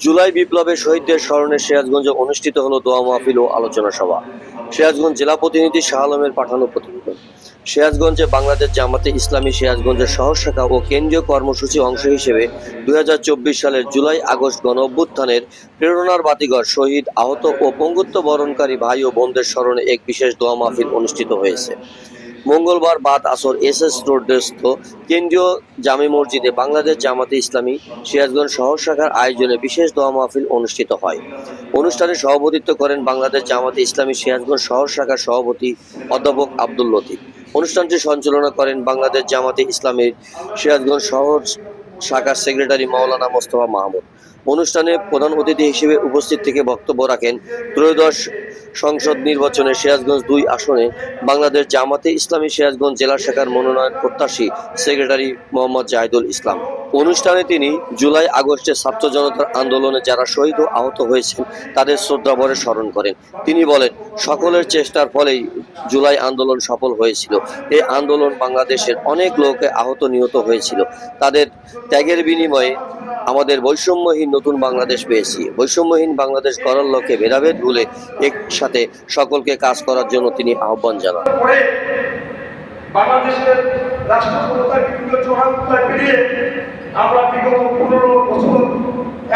জুলাই বিপ্লবের শহীদদের স্মরণে সিরাজগঞ্জে অনুষ্ঠিত হলো দোয়া মাহফিল ও আলোচনা সভা। সিরাজগঞ্জ জেলা প্রতিনিধি শাহ আলমের পাঠানো প্রতিবেদন। সিরাজগঞ্জে বাংলাদেশ জামাতে ইসলামী সিরাজগঞ্জের শহর শাখা ও কেন্দ্রীয় কর্মসূচি অংশ হিসেবে দুই হাজার চব্বিশ সালের জুলাই আগস্ট গণ অভ্যুত্থানের প্রেরণার বাতিঘর শহীদ আহত ও পঙ্গুত্ব বরণকারী ভাই ও বোনদের স্মরণে এক বিশেষ দোয়া মাহফিল অনুষ্ঠিত হয়েছে। মঙ্গলবার বাদ আসর এস এস রোডস্থ কেন্দ্রীয় জামি মসজিদে বাংলাদেশ জামাতে ইসলামী সিরাজগঞ্জ শহর শাখার আয়োজনে বিশেষ দোয়া মাহফিল অনুষ্ঠিত হয়। অনুষ্ঠানে সভাপতিত্ব করেন বাংলাদেশ জামাতে ইসলামী সিরাজগঞ্জ শহর শাখার সভাপতি অধ্যাপক আব্দুল লতিফ। অনুষ্ঠানটি সঞ্চালনা করেন বাংলাদেশ জামাতে ইসলামীর সিরাজগঞ্জ শহর শাখার সেক্রেটারি মাওলানা মোস্তফা মাহমুদ। অনুষ্ঠানে প্রধান অতিথি হিসেবে উপস্থিত থেকে বক্তব্য রাখেন ত্রয়োদশ সংসদ নির্বাচনে সিরাজগঞ্জ দুই আসনে বাংলাদেশ জামাতে ইসলামী সিরাজগঞ্জ জেলা শাখার মনোনয়ন প্রত্যাশী সেক্রেটারি মোহাম্মদ জাহিদুল ইসলাম। অনুষ্ঠানে তিনি জুলাই আগস্টে ছাত্র জনতার আন্দোলনে যারা শহীদ ও আহত হয়েছেন, তাদের শ্রদ্ধাভরে স্মরণ করেন। তিনি বলেন, সকলের চেষ্টার ফলেই জুলাই আন্দোলন সফল হয়েছিল। এই আন্দোলন বাংলাদেশের অনেক লোকে আহত নিহত হয়েছিল। তাদের ত্যাগের বিনিময়ে আমাদের বৈষম্যহীন নতুন বাংলাদেশ পেয়েছি। বৈষম্যহীন বাংলাদেশ করার লক্ষ্যে ভেদাভেদ ভুলে একসাথে সকলকে কাজ করার জন্য তিনি আহ্বান জানান। বাংলাদেশের ক্ষমতার বিভিন্ন চূড়ান্তায় পেরিয়ে আমরা বিগত পনেরো বছর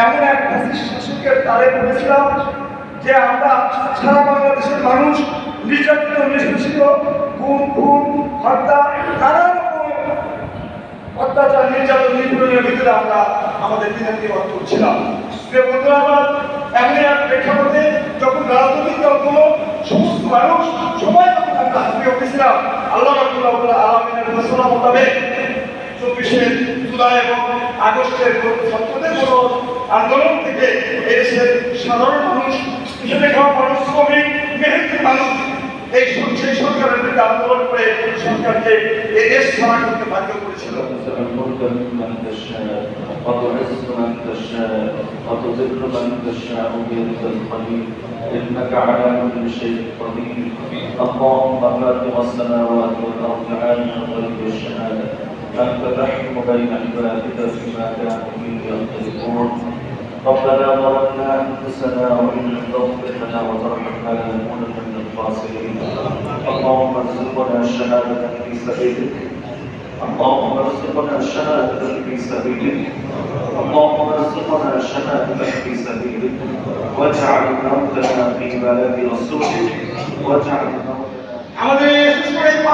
এমন এক ফ্যাসিস্ট শাসকের তারে পড়েছিলাম যে আমরা সারা বাংলাদেশের মানুষ নির্যাতিত, নিষ্পেষিত, গুম, খুন, হত্যা, নানা রকম অত্যাচার, নির্যাতন, নিপীড়নের ভিতরে আমরা আমাদের দিন করছিলাম। যে বন্ধুরা, আমার এমন এক প্রেক্ষাপটে যখন রাজনৈতিক দলগুলো সমস্ত মানুষ সবাই যখন আমরা হাতিয়ে উঠেছিলাম, আল্লাহ রাবুল্লাহ আলমিনের ঘোষণা মোতাবেক চব্বিশে জুলাই এবং আগস্টের ছাত্রদের কোনো আন্দোলন থেকে এদেশের সাধারণ মানুষ হিসেবে খাওয়া মানুষ শ্রমিক মেহনতি মানুষ এই সর- সেই সরকারের বিরুদ্ধে আন্দোলন করে সরকারকে এই দেশ ছাড়া করতে বাধ্য করেছিল الملك ممن تشاء وتعز من تشاء وتذل من تشاء بيدك القدير انك على كل شيء قدير اللهم فاطر السماوات والارض عالم الغيب والشهاده أن تحكم بين عبادك فيما كانوا فيه يختلفون ربنا ظلمنا أنفسنا وإن لم تغفر لنا وترحمنا لنكونن من الخاسرين. اللهم ارزقنا الشهادة في سبيلك. اللهم ارزقنا الشهادة في سبيلك. اللهم ارزقنا الشهادة في سبيلك. واجعل موتنا في بلد رسولك. واجعل موتنا عليه الصلاة